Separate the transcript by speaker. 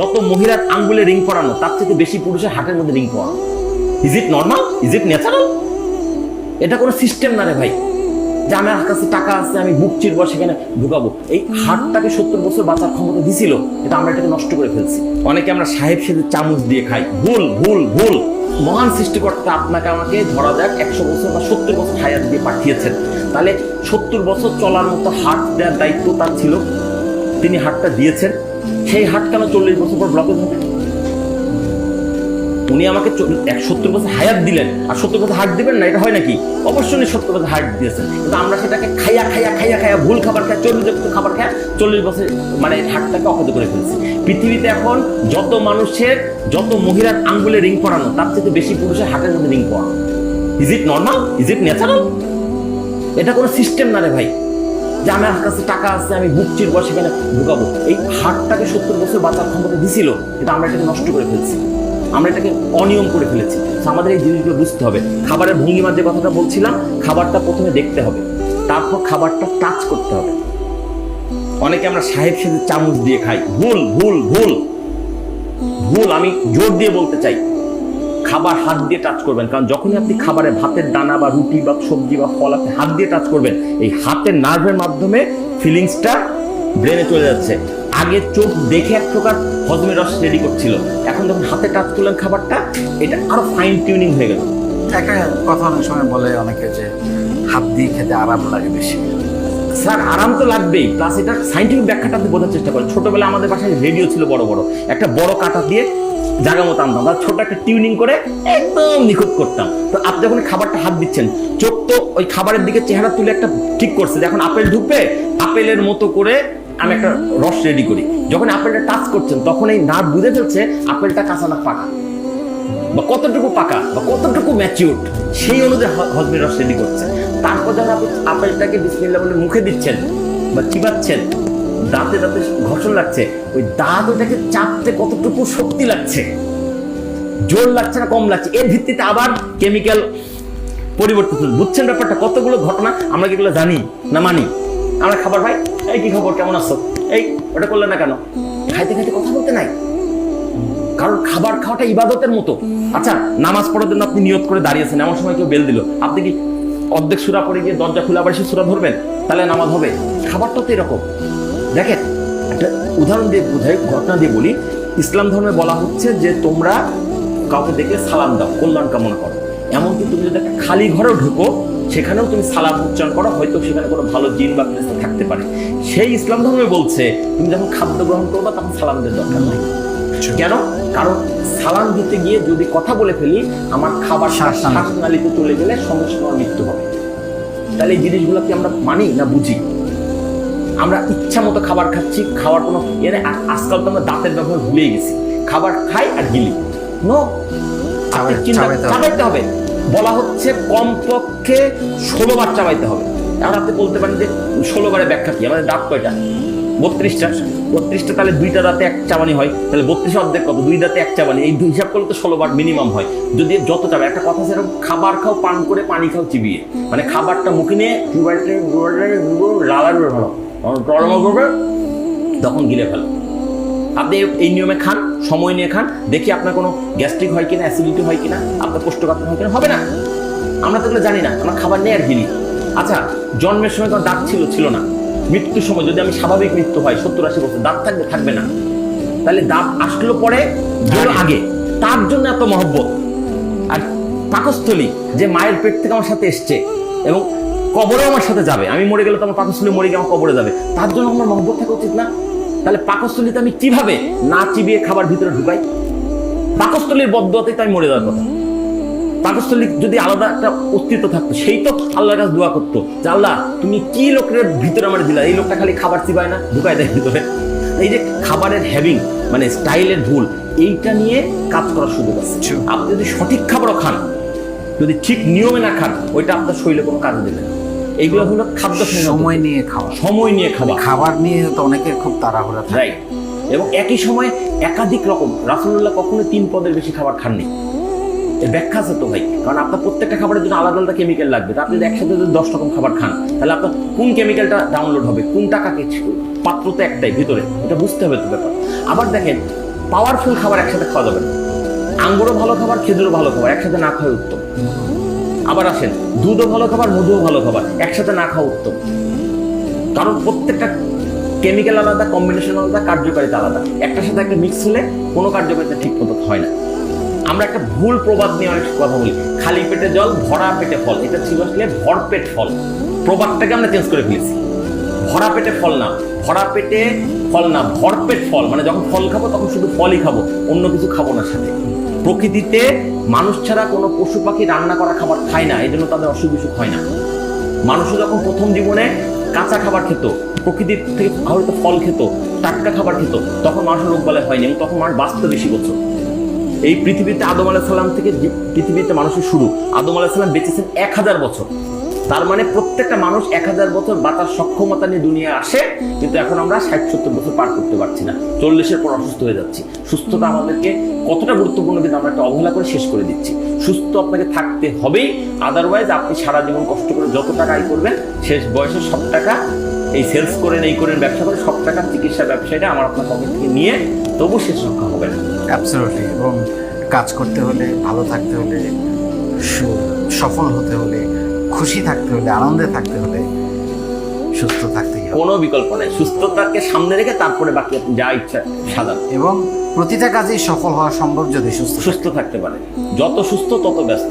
Speaker 1: যত মহিলার আঙ্গুলে রিং পরানো, তার থেকে বেশি পুরুষের হাটের মধ্যে রিং পরানো। Is it normal is it natural এটা কোনো সিস্টেম না রে ভাই। যে আমার কাছে টাকা আছে, আমি বুক চিরব, সেখানে ঢুকাবো। এই হাটটাকে সত্তর বছর বাঁচার ক্ষমতা দিছিল, এটা আমরা এটাকে নষ্ট করে ফেলছি। অনেকে আমরা সাহেব সেজে চামচ দিয়ে খাই। ভুল ভুল ভুল। মহান সৃষ্টিকর্তা আপনাকে আমাকে ধরা যাক একশো বছর বা সত্তর বছর হায়াত দিয়ে পাঠিয়েছেন। তাহলে সত্তর বছর চলার মতো হাট দেওয়ার দায়িত্ব তার ছিল। তিনি হাটটা দিয়েছেন। সেই হাট কেন চল্লিশ বছর পর ব্লকেজ হবে উনি আমাকে এক সত্তর বছর হায়াত দিলেন। আর সত্তর বছর হাট দিবেন না, এটা হয় নাকি? অবশ্যই উনি সত্তর বছর হাট দিয়েছেন। কিন্তু আমরা সেটাকে খাইয়া খাইয়া খাইয়া খাইয়া, ভুল খাবার চল্লিশ বছর খাবার খায় চল্লিশ বছর মানে হাটটাকে অক্ষত করে ফেলছি। পৃথিবীতে এখন যত মানুষের, যত মহিলার আঙ্গুলে রিং পরানো, তার থেকে বেশি পুরুষের হাটের মধ্যে রিং পরানো। Is it normal is it natural এটা কোনো সিস্টেম না রে ভাই। যে আমার কাছে টাকা আছে, আমি বুক চিরব সেখানে ঢুকাবো। এই হাটটাকে সত্তর বছর বাঁচার ক্ষমতা দিছিল কিন্তু আমরা এটাকে নষ্ট করে ফেলছি। আমরা এটাকে অনিয়ম করে ফেলেছি। আমাদের এই জিনিসগুলো বুঝতে হবে। খাবারের ভঙ্গিমার যে কথাটা বলছিলাম, খাবারটা প্রথমে দেখতে হবে। তারপর খাবারটা টাচ করতে হবে। অনেকে আমরা সাহেব সেজে চামচ দিয়ে খাই। ভুল ভুল ভুল। ভুল, আমি জোর দিয়ে বলতে চাই। খাবার হাত দিয়ে টাচ করবেন। কারণ যখনই আপনি খাবারে ভাতের দানা বা রুটি বা সবজি বা ফল আপনি হাত দিয়ে টাচ করবেন এই হাতের নার্ভের মাধ্যমে ফিলিংসটা ব্রেনে চলে যাচ্ছে। আগে চোখ দেখে এক প্রকার হজমের রস রেডি করছিল। এখন যখন হাতে টাচ করলেন খাবারটা এটা আরও ফাইন টিউনিং হয়ে গেল।
Speaker 2: একটা কথা অনেক সময় বলে অনেকে যে হাত দিয়ে খেতে আরাম লাগে বেশি।
Speaker 1: স্যার আরাম তো লাগবেই। প্লাস এটার সাইন্টিফিক ব্যাখ্যাটা আপনি বোঝার চেষ্টা করেন। ছোটবেলায় আমাদের বাসায় রেডিও ছিল বড় বড়। একটা বড় কাটা দিয়ে জায়গা মতো আনতাম। বা ছোট একটা টিউনিং করে একদম নিখুঁত করতাম। তো আপনি যখন খাবারটা হাত দিচ্ছেন, চোখ তো ওই খাবারের দিকে চেহারা তুলে একটা ঠিক করছে যে এখন আপেল ঢুকবে আপেলের মতো করে আমি একটা রস রেডি করি। যখন আপেলটা টাচ করছেন, তখন এই নার্ভ বুঝে ফেলছে আপেলটা কাঁচা না পাকা। বা কতটুকু পাকা বা কতটুকু ম্যাচিউর সেই অনুযায়ী হজমের রস রেডি করছে। তারপর যখন আপনি আপেলটাকে বিসমিল্লা বলে মুখে দিচ্ছেন বা চিবাচ্ছেন দাঁতে দাঁতে ঘর্ষণ লাগছে, ওই দাঁত ওটাকে চাপতে কতটুকু শক্তি লাগছে? জোর লাগছে না, কম লাগছে? এর ভিত্তিতে আবার কেমিক্যাল পরিবর্তিত হচ্ছে। বুঝছেন ব্যাপারটা? কতগুলো ঘটনা আমরা কি জানি না মানি? আমরা খাবার ভাই এই কি খবর? কেমন আছো? এই, ওটা করলে না কেন? খাইতে খাইতে কথা বলতে নাই? কারণ খাবার খাওয়াটা ইবাদতের মতো। আচ্ছা নামাজ পড়ার জন্য আপনি নিয়ত করে দাঁড়িয়েছেন, এমন সময় কেউ বেল দিল। আপনি কি অর্ধেক সুরা পড়ে গিয়ে দরজা খুলে আবার সে সুরা ধরবেন? তাহলে নামাজ হবে। খাবারটা তো এরকম। দেখেন একটা উদাহরণ দিয়ে বোঝাই ঘটনা দিয়ে বলি। ইসলাম ধর্মে বলা হচ্ছে যে তোমরা কাউকে দেখলে সালাম দাও কল্যাণ কামনা করো। এমনকি তুমি যদি একটা খালি ঘরেও ঢুকো সেখানেও তুমি সালাম উচ্চারণ করো হয়তো সেখানে কোনো ভালো জিন বা ফেরেশতা থাকতে পারে। সেই ইসলাম ধর্মে বলছে তুমি যখন খাদ্য গ্রহণ করবা তখন সালাম দেওয়ার দরকার নেই। কেন? কারণ সালাম দিতে গিয়ে যদি কথা বলে ফেলি আমার খাবার
Speaker 2: শ্বাস নালী।
Speaker 1: শ্বাসনালীতে চলে গেলে সঙ্গে মৃত্যু হবে। তাহলে এই জিনিসগুলো কি আমরা মানি না বুঝি? আমরা ইচ্ছা মতো খাবার খাচ্ছি খাওয়ার কোনো ইয়ে নেই। আর আজকাল তো আমরা দাঁতের ব্যবহার ভুলেই গেছি খাবার খাই আর গিলি নো চিন্তা
Speaker 2: চাবাইতে হবে।
Speaker 1: বলা হচ্ছে কমপক্ষে ষোলো বার চাবাইতে হবে এখন আপনি বলতে পারেন যে ষোলো বারে ব্যাখ্যা কি আমাদের দাঁত কয়টা বত্রিশটা বত্রিশটা তাহলে দুইটা দাঁতে এক চাবানি হয় তাহলে বত্রিশ অর্ধেক কত দুই দাঁতে এক চাবানি এই দুই হিসাব করলে তো ষোলো বার মিনিমাম হয় যদি যত চাবে একটা কথা সেরকম খাবার খাও পান করে পানি খাও চিবিয়ে মানে খাবারটা মুখে নিয়ে লালার ভালো টলমল করবে তখন গিলে ফেলো। আপনি এই নিয়মে খান, সময় নিয়ে খান, দেখি আপনার কোনো গ্যাস্ট্রিক হয় কিনা, অ্যাসিডিটি হয় কিনা, আপনার কোষ্ঠকাঠিন্য হয় কিনা, হবে না। আমরা তো জানি না, আমরা খাবার নিয়ে আর গিলি। আচ্ছা জন্মের সময় কোনো দাঁত ছিল ছিল না। মৃত্যুর সময় যদি আমি স্বাভাবিক মৃত্যু হয়, সত্তর আশি বছর দাঁত থাকবে থাকবে না। তাহলে দাঁত আসলো পরে, গেল আগে। তার জন্য এত মহব্বত। আর পাকস্থলী, যে মায়ের পেট থেকে আমার সাথে এসছে, এবং কবরেও আমার সাথে যাবে। আমি মরে গেলে তো আমার পাকস্থলী মরে গিয়ে আমার কবরে যাবে। তার জন্য আমার মহব্বত থাকা উচিত না। তাহলে পাকস্থলীতে আমি কীভাবে না চিবিয়ে খাবার ভিতরে ঢুকাই? পাকস্থলীর বদ্ধতেই তাই মরে যাওয়ার কথা। পাকস্থলী যদি আলাদা একটা অস্তিত্ব থাকতো সেই তো আল্লাহর কাছে দোয়া করতো যে আল্লাহ তুমি কি লোকের ভিতরে আমার দিলা? এই লোকটা খালি খাবার চিবায় না ঢুকায় দেয় ভিতরে। এই যে খাবারের হ্যাভিং মানে স্টাইলের ভুল এইটা নিয়ে কাজ করার সুযোগ আছে। আপনি যদি সঠিক খাবারও খান যদি ঠিক নিয়মে না খান ওইটা আপনার শরীরে কোনো কাজ দেবে না। এইগুলো হলো খাদ্য
Speaker 2: সময় নিয়ে খাওয়া।
Speaker 1: সময় নিয়ে খাওয়া।
Speaker 2: খাবার নিয়ে তো অনেকের খুব তাড়াহুড়া থাকে।
Speaker 1: রাইট এবং একই সময় একাধিক রকম রাসুল্লাহ কখনো তিন পদের বেশি খাবার খাননি। এর ব্যাখ্যা আছে তো ভাই। কারণ আপনার প্রত্যেকটা খাবারের জন্য আলাদা আলাদা কেমিক্যাল লাগবে। আপনি যদি একসাথে যদি দশ রকম খাবার খান তাহলে আপনার কোন কেমিক্যালটা ডাউনলোড হবে? কোন টাকাকে পাত্র তো একটাই ভিতরে। এটা বুঝতে হবে তো ব্যাপার। আবার দেখেন পাওয়ারফুল খাবার একসাথে খাওয়া যাবে না। আঙ্গুরও ভালো খাবার খেজুরও ভালো খাবার একসাথে না খাওয়া উত্তম। আবার আসেন, দুধও ভালো খাবার, মধুও ভালো খাবার, একসাথে না খাওয়া উত্তম। কারণ প্রত্যেকটা কেমিক্যাল আলাদা কম্বিনেশন আলাদা, কার্যকারিতা আলাদা। একটার সাথে একটা মিক্স হলে কোনো কার্যকারিতা ঠিক মতো হয় না। আমরা একটা ভুল প্রবাদ নিয়ে অনেক কথা বলি। খালি পেটে জল, ভরা পেটে ফল। এটা ছিল আসলে ভরপেট ফল। প্রবাদটাকে আমরা চেঞ্জ করে ফেলেছি। ভরা পেটে ফল না, ভরা পেটে ফল না ভরপেট ফল। মানে যখন ফল খাব, তখন শুধু ফলই খাব, অন্য কিছু খাব না সাথে। প্রকৃতিতে মানুষ ছাড়া কোনো পশু পাখি রান্না করা খাবার খায় না এই জন্য তাদের অসুখ বিসুখ হয় না। মানুষও যখন প্রথম জীবনে কাঁচা খাবার খেত, প্রকৃতির থেকে আহরিত ফল খেত, টাটকা খাবার খেত, তখন মানুষের রোগ বলে হয়নি এবং তখন মানুষ বাঁচতে বেশি বছর। এই পৃথিবীতে আদম আলাহিসাল্লাম থেকে যে- পৃথিবীতে মানুষের শুরু, আদম আলাহিসাল্লাম বেঁচেছেন এক হাজার বছর। তার মানে প্রত্যেকটা মানুষ এক হাজার বছর বাঁচার সক্ষমতা নিয়ে দুনিয়ায় আসে, কিন্তু এখন আমরা ষাট, সত্তর বছর পার করতে পারছি না। চল্লিশের পর অসুস্থ হয়ে যাচ্ছি। সুস্থতা আমাদেরকে কতটা গুরুত্বপূর্ণ কিন্তু আমরা একটা অবহেলা করে শেষ করে দিচ্ছি। সুস্থ আপনাকে থাকতে হবেই আদারওয়াইজ আপনি সারা জীবন কষ্ট করে যত টাকা আয় করবেন, শেষ বয়সে সব টাকা এই সেলস করেন, এই করেন, ব্যবসা করে সব টাকা চিকিৎসা ব্যবসায়ীরা আমার আপনার পকেট থেকে নিয়ে তবু শেষ রক্ষা হবে না।
Speaker 2: এবং কাজ করতে হলে, ভালো থাকতে হলে সফল হতে হলে খুশি থাকতে হলে আনন্দে থাকতে হলে সুস্থ থাকতে
Speaker 1: কোনো বিকল্প নেই। সুস্থতাকে সামনে রেখে তারপরে বাকি যা ইচ্ছা সাজান।
Speaker 2: এবং প্রতিটা কাজেই সফল হওয়া সম্ভব যদি সুস্থ
Speaker 1: সুস্থ থাকতে পারে। যত সুস্থ তত ব্যস্ত।